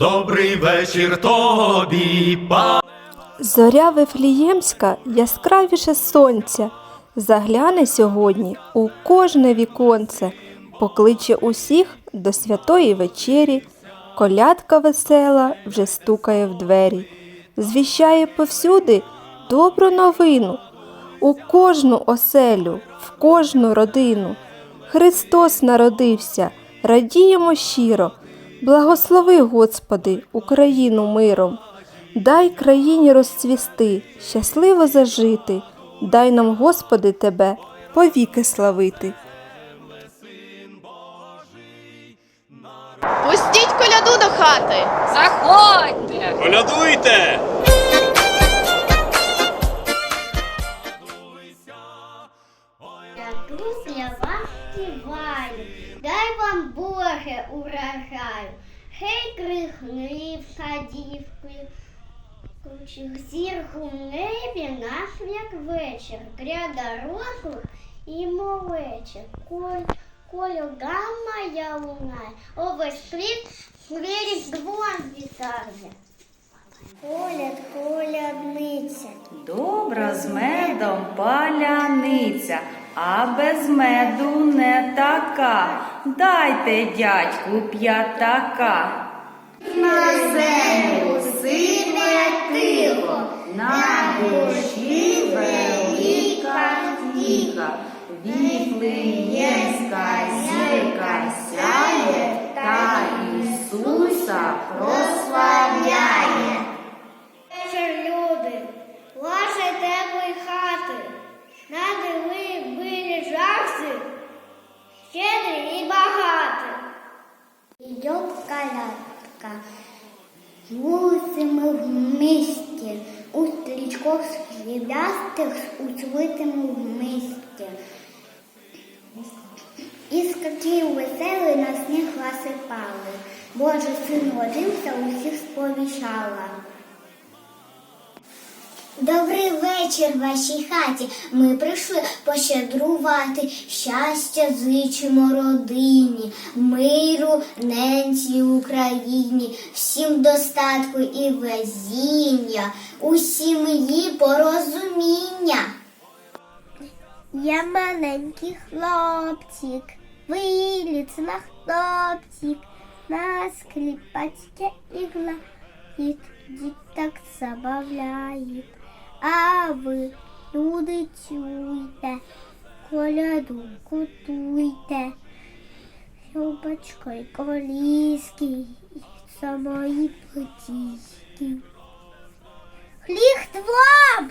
Добрий вечір тобі, пане. Зоря Вифліємська яскравіше сонця, загляне сьогодні у кожне віконце, покличе усіх до святої вечері, колядка весела вже стукає в двері, звіщає повсюди добру новину, у кожну оселю, в кожну родину. Христос народився, радіємо щиро, благослови, Господи, Україну миром. Дай країні розцвісти, щасливо зажити, дай нам, Господи, Тебе повіки славити. Пустіть коляду до хати. Заходьте! Колядуйте! Тут для вас співаю, дай вам Боже урожаю, хей крихнив садівкою, Кручих зірку в небі наш як вечір, гряда рослих і молече. Коль, колю гамма я лунає, овесь світ різдвом вітає. Коляд, колядниця, Добра з медом паляниця, а без меду не така. Дайте дядьку п'ятака. на землю сине тихо, На душі велика тіха, Віфлеємська Колядка, вулицями в місті, у стрічках сріблястих, у цвитому в місті. Іскорки веселі на сніг насипали, Боже син родився, усіх сповіщала. Добрий вечір вашій хаті. Ми прийшли пощедрувати. Щастя зичимо родині, миру ненці Україні, всім достатку і везіння, у сім'ї порозуміння. Я маленький хлопчик, виліт на хлопчик, на скрипочке играет, діток забавляет. А ви, люди, чуйте, коляду кутуйте, Любочко і коліски, це мої потіски. Хліхт вам!